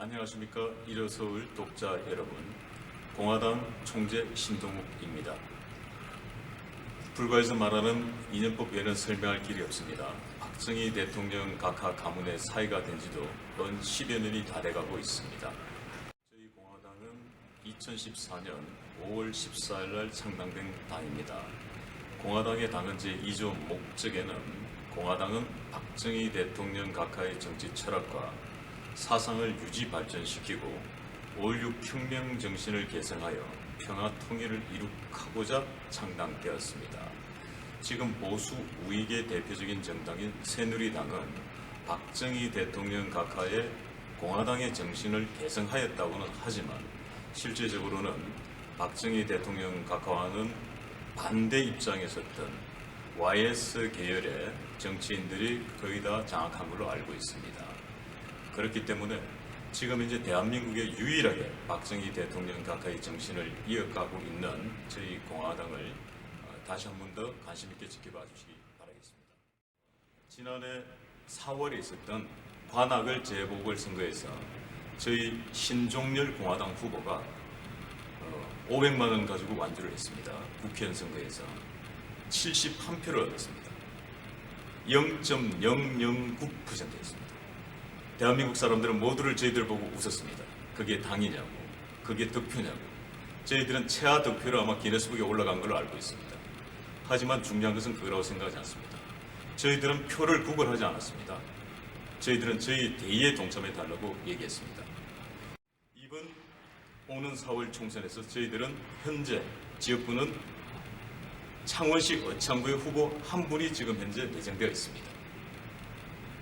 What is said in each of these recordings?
안녕하십니까 일요서울 독자 여러분 공화당 총재 신동욱입니다. 불과해서 말하는 이념법 외에는 설명할 길이 없습니다. 박정희 대통령 각하 가문의 사이가 된 지도 건 10여 년이 다 돼가고 있습니다. 저희 공화당은 2014년 5월 14일 날 창당된 당입니다. 공화당의 당은 제2조 목적에는 공화당은 박정희 대통령 각하의 정치 철학과 사상을 유지 발전시키고 5.16 혁명 정신을 계승하여 평화 통일을 이룩하고자 창당되었습니다. 지금 보수 우익의 대표적인 정당인 새누리당은 박정희 대통령 각하의 공화당의 정신을 계승하였다고는 하지만 실제적으로는 박정희 대통령 각하와는 반대 입장에 섰던 YS 계열의 정치인들이 거의 다 장악한 걸로 알고 있습니다. 그렇기 때문에 지금 이제 대한민국에 유일하게 박정희 대통령 각하의 정신을 이어가고 있는 저희 공화당을 어, 다시 한 번 더 관심 있게 지켜봐 주시기 바라겠습니다. 지난해 4월에 있었던 관악을 재보궐 선거에서 저희 신종렬 공화당 후보가 어, 500만 원 가지고 완주를 했습니다. 국회의원 선거에서 71표를 얻었습니다. 0.009%였습니다. 대한민국 사람들은 모두를 저희들 보고 웃었습니다. 그게 당이냐고, 그게 득표냐고. 저희들은 최하 득표로 아마 기네스북에 올라간 걸로 알고 있습니다. 하지만 중요한 것은 그거라고 생각하지 않습니다. 저희들은 표를 구걸하지 않았습니다. 저희들은 저희 대의에 동참해 달라고 얘기했습니다. 이번 오는 4월 총선에서 저희들은 현재 지역구는 창원시 어창구의 후보 한 분이 지금 현재 내정되어 있습니다.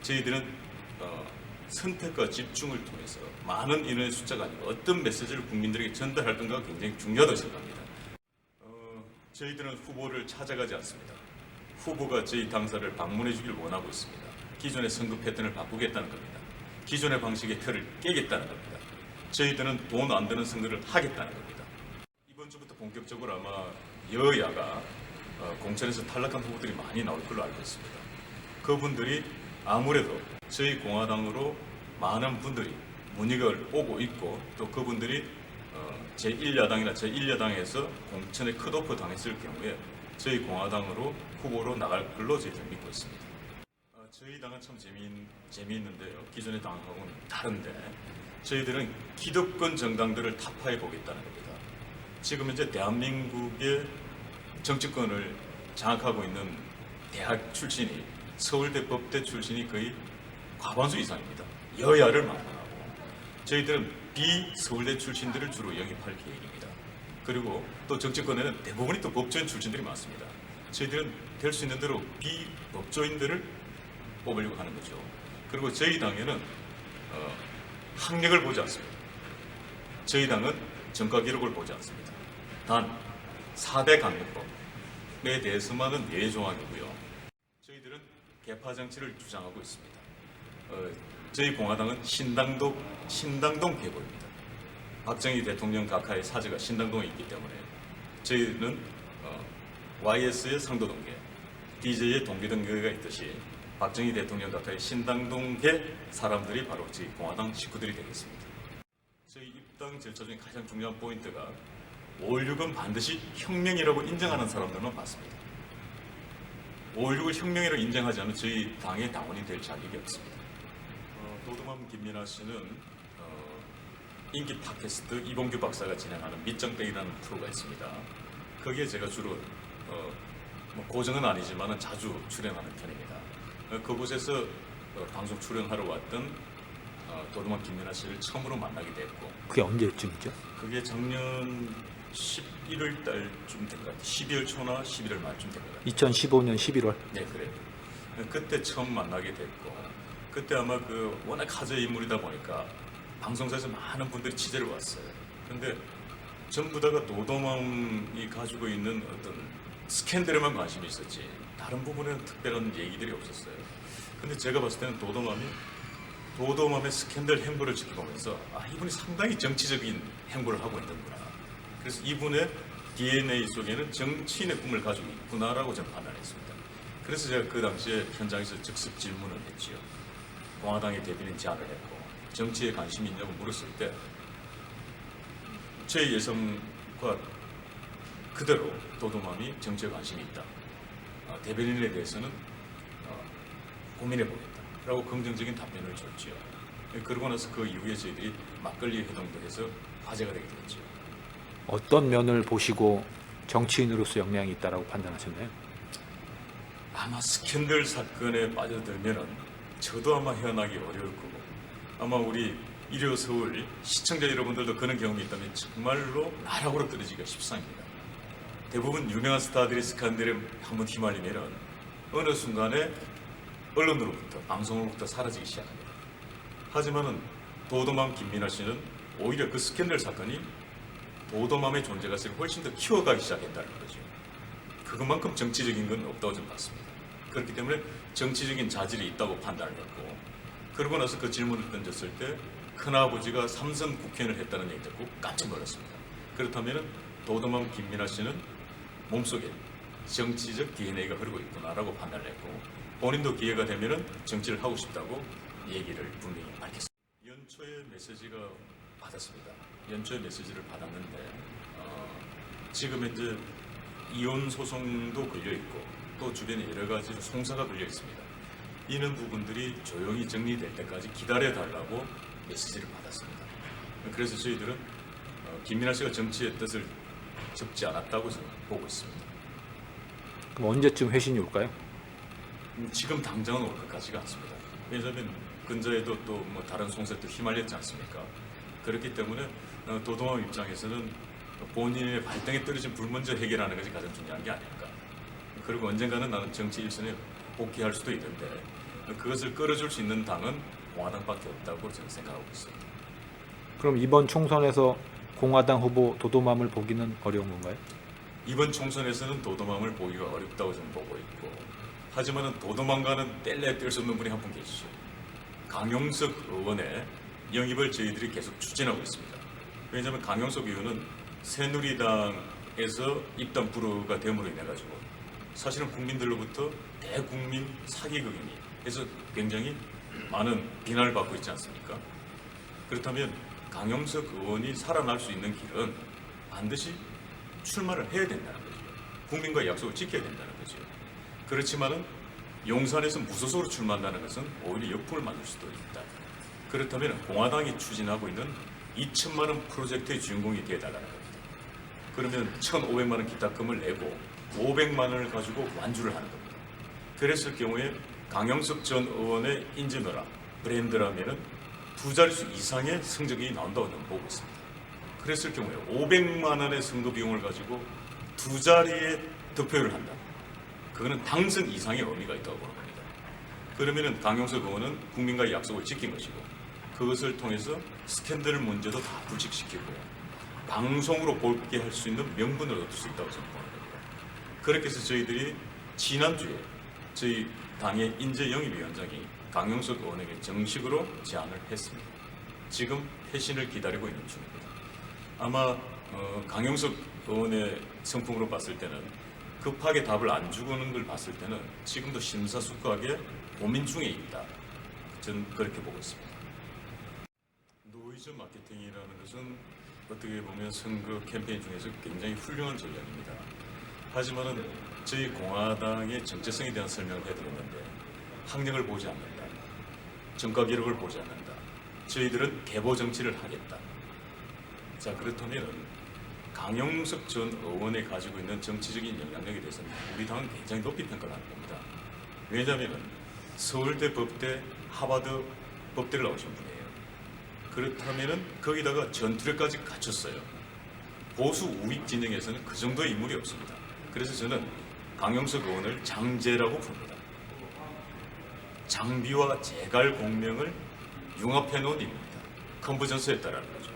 저희들은 어, 선택과 집중을 통해서 많은 인원의 숫자가 아니고 어떤 메시지를 국민들에게 전달할 건가가 굉장히 중요하다고 생각합니다. 어, 저희들은 후보를 찾아가지 않습니다. 후보가 저희 당사를 방문해 주길 원하고 있습니다. 기존의 선거 패턴을 바꾸겠다는 겁니다. 기존의 방식의 틀을 깨겠다는 겁니다. 저희들은 돈안 드는 선거를 하겠다는 겁니다. 이번 주부터 본격적으로 아마 여야가 어, 공천에서 탈락한 후보들이 많이 나올 걸로 알고 있습니다. 그분들이 아무래도 저희 공화당으로 많은 분들이 문의가 오고 있고 또 그분들이 어, 제1야당이나 제1야당에서 공천에 컷오프 당했을 경우에 저희 공화당으로 후보로 나갈 걸로 저희들은 믿고 있습니다. 어, 저희 당은 참 재미, 재미있는데요. 기존의 당하고는 다른데 저희들은 기득권 정당들을 타파해 보겠다는 겁니다. 지금 현재 대한민국의 정치권을 장악하고 있는 대학 출신이 서울대 법대 출신이 거의 과반수 이상입니다. 여야를 만나고 저희들은 비서울대 출신들을 주로 영입할 계획입니다. 그리고 또 정치권에는 대부분이 또 법조인 출신들이 많습니다. 저희들은 될 수 있는 대로 비법조인들을 뽑으려고 하는 거죠. 그리고 저희 당에는 어, 학력을 보지 않습니다. 저희 당은 전과 기록을 보지 않습니다. 단 4대 강력법에 대해서만은 예외 조항이고요. 저희들은 개파 정치를 주장하고 있습니다. 어, 저희 공화당은 신당동 신당동 계보입니다. 박정희 대통령 각하의 사제가 신당동에 있기 때문에 저희는 어, YS의 상도동계, DJ의 동계동계가 있듯이 박정희 대통령 각하의 신당동계 사람들이 바로 저희 공화당 식구들이 되겠습니다. 저희 입당 절차 중에 가장 중요한 포인트가 5.16은 반드시 혁명이라고 인정하는 사람들만 받습니다. 5.16을 혁명이라고 인정하지 않으면 저희 당의 당원이 될 자격이 없습니다. 어, 도도맘 김민아 씨는 어, 인기 팟캐스트 이봉규 박사가 진행하는 밑정땡이라는 프로가 있습니다. 거기에 제가 주로 어, 뭐 고정은 아니지만 자주 출연하는 편입니다. 어, 그곳에서 어, 방송 출연하러 왔던 어, 도도맘 김민아 씨를 처음으로 만나게 됐고 그게 언제쯤이죠? 그게 작년 11월 달쯤 된 것 같아요. 12월 초나 11월 말쯤 된 것 같아요. 2015년 11월. 네, 그래요. 그때 처음 만나게 됐고, 그때 아마 그 워낙 화제 인물이다 보니까 방송사에서 많은 분들이 취재를 왔어요. 근데 전부 다가 노도맘이 가지고 있는 어떤 스캔들에만 관심이 있었지, 다른 부분에는 특별한 얘기들이 없었어요. 근데 제가 봤을 때는 도도맘이 도도맘의 스캔들 행보를 지켜보면서 아 이분이 상당히 정치적인 행보를 하고 있는구나. 그래서 이분의 DNA 속에는 정치인의 꿈을 가지고 있구나라고 저는 판단했습니다. 그래서 제가 그 당시에 현장에서 즉석 질문을 했지요. 공화당의 대변인 제안을 했고 정치에 관심이 있냐고 물었을 때 제 예상과 그대로 도도맘이 정치에 관심이 있다. 아, 대변인에 대해서는 어, 고민해 보겠다 라고 긍정적인 답변을 줬지요. 예, 그러고 나서 그 이후에 저희들이 막걸리 회동도 해서 화제가 되게 됐죠. 어떤 면을 보시고 정치인으로서 역량이 있다라고 판단하셨나요? 아마 스캔들 사건에 빠져들면은 저도 아마 헤어나기 어려울 거고 아마 우리 일요 서울 시청자 여러분들도 그런 경험이 있다면 정말로 나락으로 떨어지기가 십상입니다. 대부분 유명한 스타들이 스캔들에 한번 휘말리면은 어느 순간에 언론으로부터 방송으로부터 사라지기 시작합니다. 하지만은 도도맘 김민아 씨는 오히려 그 스캔들 사건이 도도맘의 존재가 훨씬 더 키워가기 시작했다는 거죠. 그것만큼 정치적인 건 없다고 저는 봤습니다. 그렇기 때문에 정치적인 자질이 있다고 판단을 했고 그러고 나서 그 질문을 던졌을 때 큰아버지가 삼선 국회의원을 했다는 얘기 듣고 깜짝 놀랐습니다. 그렇다면 도도맘 김민아 씨는 몸속에 정치적 DNA가 흐르고 있구나라고 판단을 했고 본인도 기회가 되면 정치를 하고 싶다고 얘기를 분명히 밝혔습니다. 연초에 메시지가 받았습니다. 연초에 메시지를 받았는데 어, 지금 현재 이혼 소송도 걸려 있고 또 주변에 여러 가지 송사가 걸려 있습니다. 이런 부분들이 조용히 정리될 때까지 기다려 달라고 메시지를 받았습니다. 그래서 저희들은 어, 김민아 씨가 정치의 뜻을 접지 않았다고 보고 있습니다. 그럼 언제쯤 회신이 올까요? 음, 지금 당장은 올 것 같지가 않습니다. 왜냐하면 근저에도 또 뭐 다른 송사도 휘말렸지 않습니까? 그렇기 때문에 어, 도동함 입장에서는 본인의 발등에 떨어진 불 먼저 해결하는 것이 가장 중요한 게 아닐까. 그리고 언젠가는 나는 정치 일선에 복귀할 수도 있는데 그것을 끌어줄 수 있는 당은 공화당밖에 없다고 저는 생각하고 있습니다. 그럼 이번 총선에서 공화당 후보 도도맘을 보기는 어려운 건가요? 이번 총선에서는 도도맘을 보기가 어렵다고 저는 보고 있고 하지만은 도도맘과는 뗄래 뗄 수 없는 분이 한 분 계시죠. 강용석 의원의 영입을 저희들이 계속 추진하고 있습니다. 왜냐하면 강용석 의원은 새누리당에서 입당 불허가 됨으로 인해 가지고 사실은 국민들로부터 대국민 사기극이니 해서 굉장히 많은 비난을 받고 있지 않습니까? 그렇다면 강용석 의원이 살아날 수 있는 길은 반드시 출마를 해야 된다는 거죠. 국민과 약속을 지켜야 된다는 거죠. 그렇지만은 용산에서 무소속으로 출마한다는 것은 오히려 역풍을 맞을 수도 있다. 그렇다면 공화당이 추진하고 있는 2천만 원 프로젝트의 주인공이 되어달라는 겁니다. 그러면 1,500만 원 기탁금을 내고 500만 원을 가지고 완주를 하는 겁니다. 그랬을 경우에 강영석 전 의원의 인증어라 브랜드라면은 두 자릿수 이상의 성적이 나온다고 보고 있습니다. 그랬을 경우에 500만 원의 선거 비용을 가지고 두 자리의 득표를 한다. 그거는 당선 이상의 의미가 있다고 보는 겁니다. 그러면은 강용석 의원은 국민과의 약속을 지킨 것이고 그것을 통해서 스캔들 문제도 다 불식시키고 방송으로 볼게 할 수 있는 명분을 얻을 수 있다고 겁니다. 그렇게 해서 저희들이 지난주에 저희 당의 인재영입위원장이 강용석 의원에게 정식으로 제안을 했습니다. 지금 회신을 기다리고 있는 중입니다. 아마 어, 강용석 의원의 성품으로 봤을 때는 급하게 답을 안 주고는 걸 봤을 때는 지금도 심사숙고하게 고민 중에 있다. 저는 그렇게 보고 있습니다. 노이즈 마케팅이라는 것은 어떻게 보면 선거 캠페인 중에서 굉장히 훌륭한 전략입니다. 하지만은 저희 공화당의 정체성에 대한 설명을 해드렸는데 학력을 보지 않는다. 정가 기록을 보지 않는다. 저희들은 개보 정치를 하겠다. 자 그렇다면 강용석 전 의원이 가지고 있는 정치적인 영향력에 대해서는 우리 당은 굉장히 높이 평가를 하는 겁니다. 왜냐하면 서울대 법대 하버드 법대를 나오신 분이에요. 그렇다면은 거기다가 전투력까지 갖췄어요. 보수 우익 진영에서는 그 정도의 인물이 없습니다. 그래서 저는 강용석 의원을 장제라고 부릅니다. 장비와 재갈 공명을 융합해 놓은 인물입니다. 컨버전스했다라는 거죠.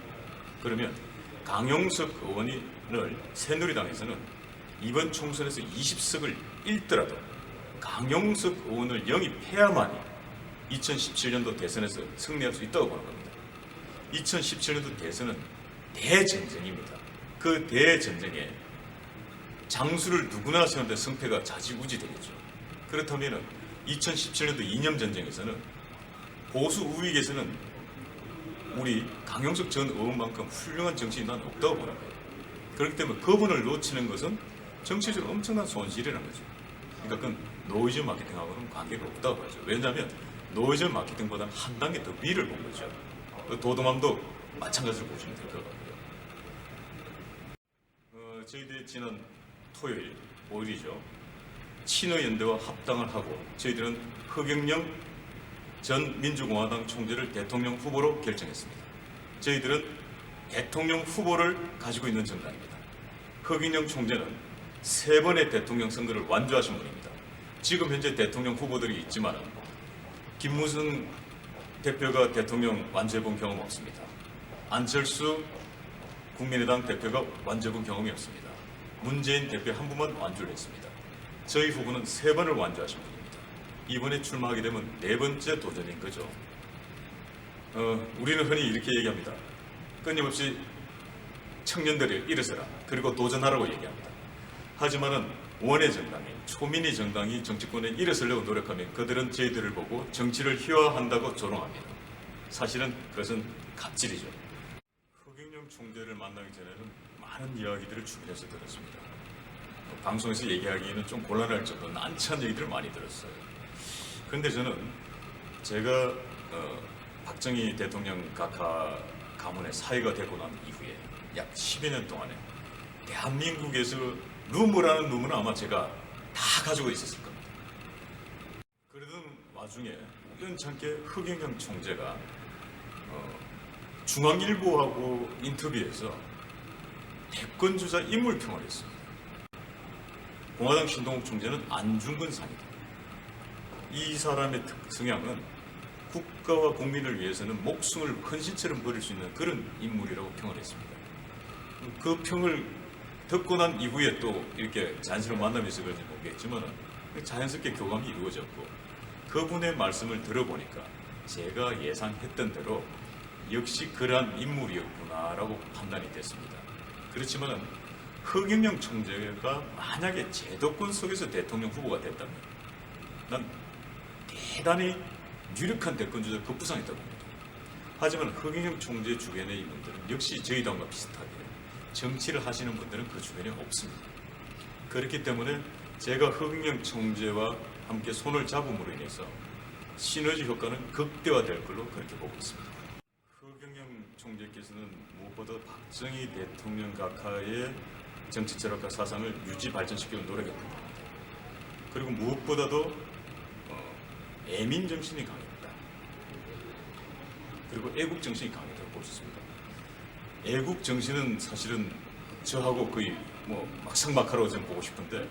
그러면 강용석 의원을 새누리당에서는 이번 총선에서 20석을 잃더라도 강용석 의원을 영입해야만이 2017년도 대선에서 승리할 수 있다고 보는 겁니다. 2017년도 대선은 대전쟁입니다. 그 대전쟁에 장수를 누구나 세우는데 승패가 자지우지 되겠죠. 그렇다면 2017년도 이념 전쟁에서는 보수 우익에서는 우리 강용석 전 의원만큼 훌륭한 정치인 난 없다고 보는 거예요. 그렇기 때문에 그분을 놓치는 것은 정치적으로 엄청난 손실이라는 거죠. 그러니까 그건 노이즈 마케팅하고는 관계가 없다고 하죠. 왜냐하면 노이즈 마케팅보다는 한 단계 더 위를 본 거죠. 그 도도맘도 마찬가지로 보시면 될 것 같고요. 어, 저희들이 지난 토요일 5일이죠. 친의연대와 합당을 하고 저희들은 허경영 전 민주공화당 총재를 대통령 후보로 결정했습니다. 저희들은 대통령 후보를 가지고 있는 정당입니다. 허경영 총재는 세 번의 대통령 선거를 완주하신 분입니다. 지금 현재 대통령 후보들이 있지만 김무성 대표가 대통령 완주해본 경험 없습니다. 안철수 국민의당 대표가 완주해본 경험이 없습니다. 문재인 대표 한 분만 완주를 했습니다. 저희 후보는 세 번을 완주하신 분입니다. 이번에 출마하게 되면 네 번째 도전인 거죠. 어, 우리는 흔히 이렇게 얘기합니다. 끊임없이 청년들을 일어서라 그리고 도전하라고 얘기합니다. 하지만은 원의 정당이 초민의 정당이 정치권에 일어서려고 노력하면 그들은 저희들을 보고 정치를 희화한다고 조롱합니다. 사실은 그것은 갑질이죠. 허경영 총재를 만나기 전에는 많은 이야기들을 주변에서 들었습니다. 어, 방송에서 얘기하기에는 좀 곤란할 정도로 난처한 얘기들을 많이 들었어요. 그런데 저는 제가 어, 박정희 대통령 각하 가문의 사회가 되고 난 이후에 약 10여 년 동안에 대한민국에서 루머라는 루머는 아마 제가 다 가지고 있었을 겁니다. 그러던 와중에 우연찮게 흑영영 총재가 어, 중앙일보하고 인터뷰에서 대권주자 인물평을 했습니다. 공화당 신동욱 총재는 안중근 상이다. 이 사람의 특- 성향은 국가와 국민을 위해서는 목숨을 헌신처럼 버릴 수 있는 그런 인물이라고 평을 했습니다. 그 평을 듣고 난 이후에 또 이렇게 자연스러운 만남이 있어가지고 모르겠지만 자연스럽게 교감이 이루어졌고 그분의 말씀을 들어보니까 제가 예상했던 대로 역시 그러한 인물이었구나라고 판단이 됐습니다. 그렇지만 허경영 총재가 만약에 제도권 속에서 대통령 후보가 됐다면 난 대단히 유력한 대권주자 급부상했다고 봅니다. 하지만 허경영 총재 주변의 이분들은 역시 저희 당과 비슷하게 정치를 하시는 분들은 그 주변에 없습니다. 그렇기 때문에 제가 허경영 총재와 함께 손을 잡음으로 인해서 시너지 효과는 극대화될 걸로 그렇게 보고 있습니다. 총재께서는 무엇보다 박정희 대통령 각하의 정치 철학과 사상을 유지 발전시키는 노력했던 겁니다. 그리고 무엇보다도 어, 애민 정신이 강했다. 그리고 애국 정신이 강했다고 볼 수 있습니다. 애국 정신은 사실은 저하고 거의 뭐 막상막하라고 저는 보고 싶은데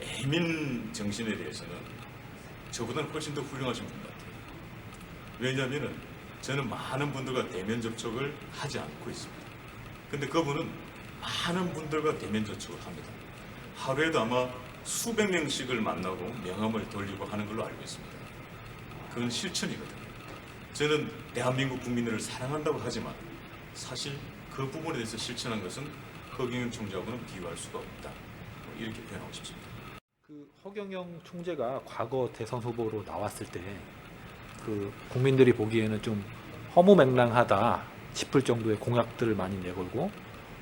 애민 정신에 대해서는 저보다는 훨씬 더 훌륭하신 분 같아요. 왜냐하면 저는 많은 분들과 대면 접촉을 하지 않고 있습니다. 근데 그분은 많은 분들과 대면 접촉을 합니다. 하루에도 아마 수백 명씩을 만나고 명함을 돌리고 하는 걸로 알고 있습니다. 그건 실천이거든요. 저는 대한민국 국민들을 사랑한다고 하지만 사실 그 부분에 대해서 실천한 것은 허경영 총재하고는 비교할 수가 없다. 뭐 이렇게 표현하고 싶습니다. 그 허경영 총재가 과거 대선 후보로 나왔을 때 그 국민들이 보기에는 좀 허무맹랑하다 싶을 정도의 공약들을 많이 내걸고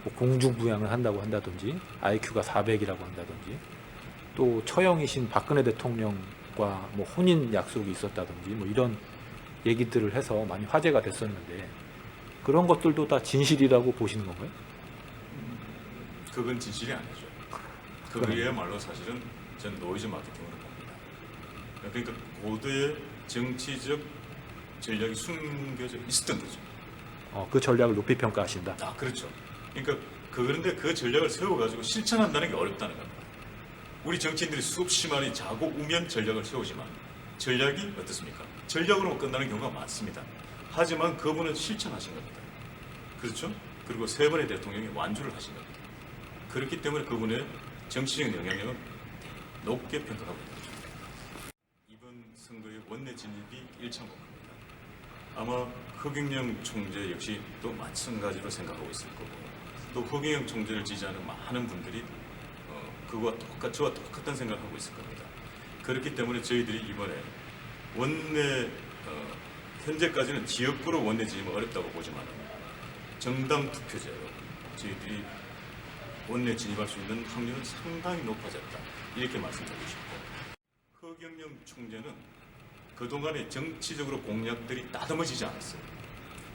뭐 공중부양을 한다고 한다든지 IQ가 400이라고 한다든지 또 처형이신 박근혜 대통령과 뭐 혼인 약속이 있었다든지 뭐 이런 얘기들을 해서 많이 화제가 됐었는데 그런 것들도 다 진실이라고 보시는 건가요? 그건 진실이 아니죠. 그거야말로 사실은 전 노이즈 마케팅으로 봅니다. 그러니까 고도의 정치적 전략이 숨겨져 있었던 거죠. 어, 그 전략을 높이 평가하신다. 아, 그렇죠. 그러니까 그런데 그 전략을 세워가지고 실천한다는 게 어렵다는 겁니다. 우리 정치인들이 수없이 많이 자고 우면 전략을 세우지만 전략이 어떻습니까? 전략으로 끝나는 경우가 많습니다. 하지만 그분은 실천하신 겁니다. 그렇죠? 그리고 세 번의 대통령이 완주를 하신 겁니다. 그렇기 때문에 그분의 정치적 영향력은 높게 평가하고 있다. 원내 진입이 일창곡입니다. 아마 허경영 총재 역시 또 마찬가지로 생각하고 있을 거고 또 허경영 총재를 지지하는 많은 분들이 어, 그와 똑같 저와 똑같은 생각을 하고 있을 겁니다. 그렇기 때문에 저희들이 이번에 원내 어, 현재까지는 지역구로 원내 진입은 어렵다고 보지만 정당 투표제로 저희들이 원내 진입할 수 있는 확률은 상당히 높아졌다. 이렇게 말씀드리고 싶고 허경영 총재는 그동안의 정치적으로 공약들이 따듬어지지 않았어요.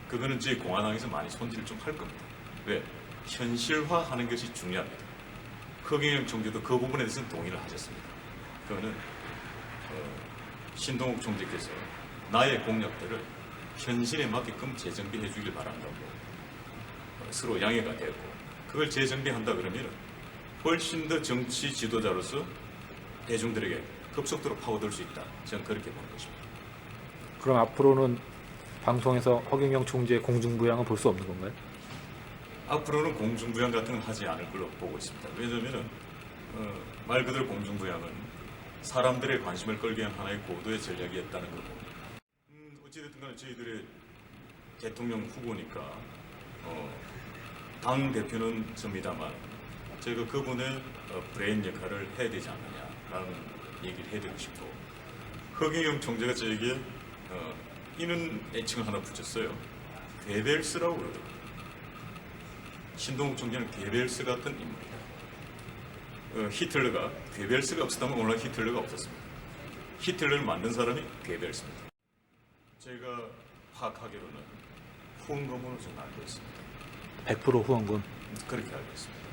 그거는 저희 공화당에서 많이 손질을 좀 할 겁니다. 왜? 현실화하는 것이 중요합니다. 허경영 총재도 그 부분에 대해서는 동의를 하셨습니다. 그거는 어, 신동욱 총재께서 나의 공약들을 현실에 맞게끔 재정비해 주길 바란다고 어, 서로 양해가 됐고 그걸 재정비한다 그러면 훨씬 더 정치 지도자로서 대중들에게 급속도로 파고들 수 있다. 저는 그렇게 보는 것입니다. 그럼 앞으로는 방송에서 허경영 총재의 공중부양은 볼수 없는 건가요? 앞으로는 공중부양 같은 건 하지 않을 걸로 보고 있습니다. 왜냐하면 어, 말 그대로 공중부양은 사람들의 관심을 끌기 위한 하나의 고도의 전략이었다는 거고 음, 어찌됐든 간에 저희들의 대통령 후보니까 어, 당 대표는 접니다만 저희가 그분의 어, 브레인 역할을 해야 되지 않느냐라는 얘기를 해드리고 싶고 허경영 총재가 저에게 어, 이는 애칭을 하나 붙였어요. 괴벨스라고 그러더라고요. 신동욱 총재는 괴벨스 같은 인물이다. 어, 히틀러가 괴벨스가 없었다면 오늘날 히틀러가 없었습니다. 히틀러를 만든 사람이 괴벨스입니다. 제가 파악하기로는 후원금으로 좀 알고 있습니다. 100% 후원금. 그렇게 알고 있습니다.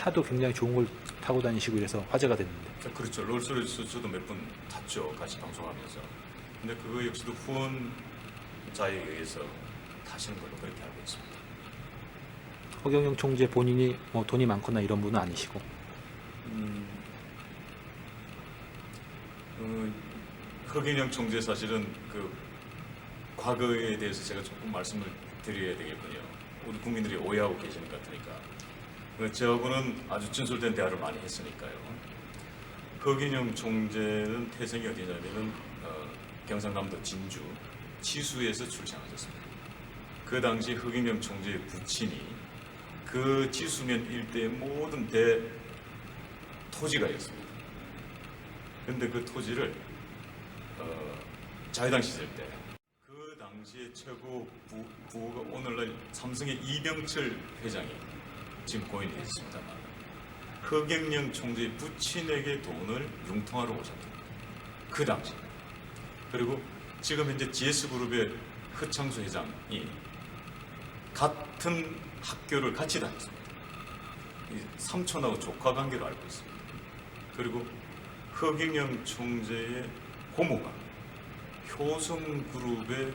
차도 굉장히 좋은 걸 타고 다니시고 이래서 화제가 됐는데. 자, 그렇죠. 롤스로이스 저도 몇 번 탔죠. 같이 방송하면서. 근데 그거 역시도 후원자에 의해서 타시는 걸로 그렇게 알고 있습니다. 허경영 총재 본인이 뭐 돈이 많거나 이런 분은 아니시고. 어, 허경영 총재 사실은 그 과거에 대해서 제가 조금 말씀을 드려야 되겠군요. 우리 국민들이 오해하고 계시는 것 같으니까. 그 저하고는 아주 진솔된 대화를 많이 했으니까요. 허경영 총재는 태생이 어디냐면은 어, 경상남도 진주 치수에서 출생하셨습니다. 그 당시 허경영 총재의 부친이 그 지수면 일대의 모든 대 토지가 있습니다. 근데 그 토지를 어, 자유당 시절 때 그 당시에 최고 부, 부호가 오늘날 삼성의 이병철 회장이 지금 고인이 있습니다만 허경영 총재의 부친에게 돈을 융통하러 오셨다. 그 당시. 그리고 지금 현재 GS그룹의 허창수 회장이 같은 학교를 같이 다녔습니다. 이 삼촌하고 조카 관계로 알고 있습니다. 그리고 허경영 총재의 고모가 효성그룹의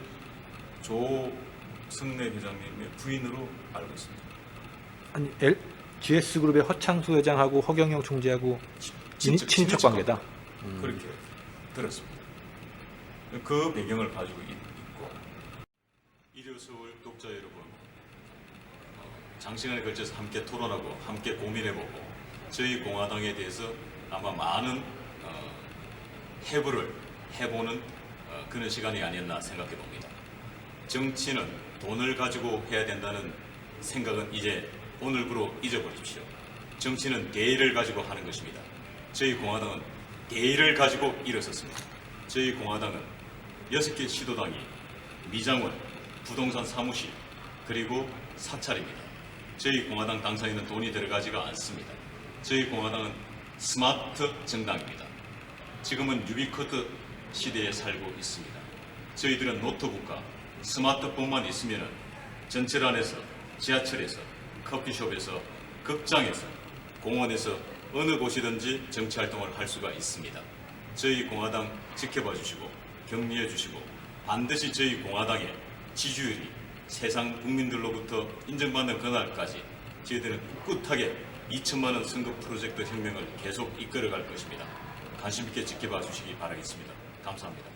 조승래 회장님의 부인으로 알고 있습니다. 아니, L, GS그룹의 허창수 회장하고 허경영 총재하고 친, 친척- 관계다. 그렇게 들었습니다. 그 배경을 가지고 있, 고 일요서울 독자 여러분, 어, 장시간에 걸쳐서 함께 토론하고 함께 고민해보고 저희 공화당에 대해서 아마 많은 어, 해부를 해보는 어, 그런 시간이 아니었나 생각해 봅니다. 정치는 돈을 가지고 해야 된다는 생각은 이제 오늘부로 잊어버리십시오. 정치는 대의를 가지고 하는 것입니다. 저희 공화당은 대의를 가지고 일어섰습니다. 저희 공화당은 여섯 개 시도당이 미장원, 부동산 사무실, 그리고 사찰입니다. 저희 공화당 당사에는 돈이 들어가지가 않습니다. 저희 공화당은 스마트 정당입니다. 지금은 유비쿼드 시대에 살고 있습니다. 저희들은 노트북과 스마트폰만 있으면 전철 안에서, 지하철에서, 커피숍에서, 극장에서, 공원에서 어느 곳이든지 정치 활동을 할 수가 있습니다. 저희 공화당 지켜봐 주시고 격려해 주시고 반드시 저희 공화당의 지지율이 세상 국민들로부터 인정받는 그날까지 저희들은 꿋꿋하게 2천만 원 선거 프로젝트 혁명을 계속 이끌어갈 것입니다. 관심 있게 지켜봐 주시기 바라겠습니다. 감사합니다.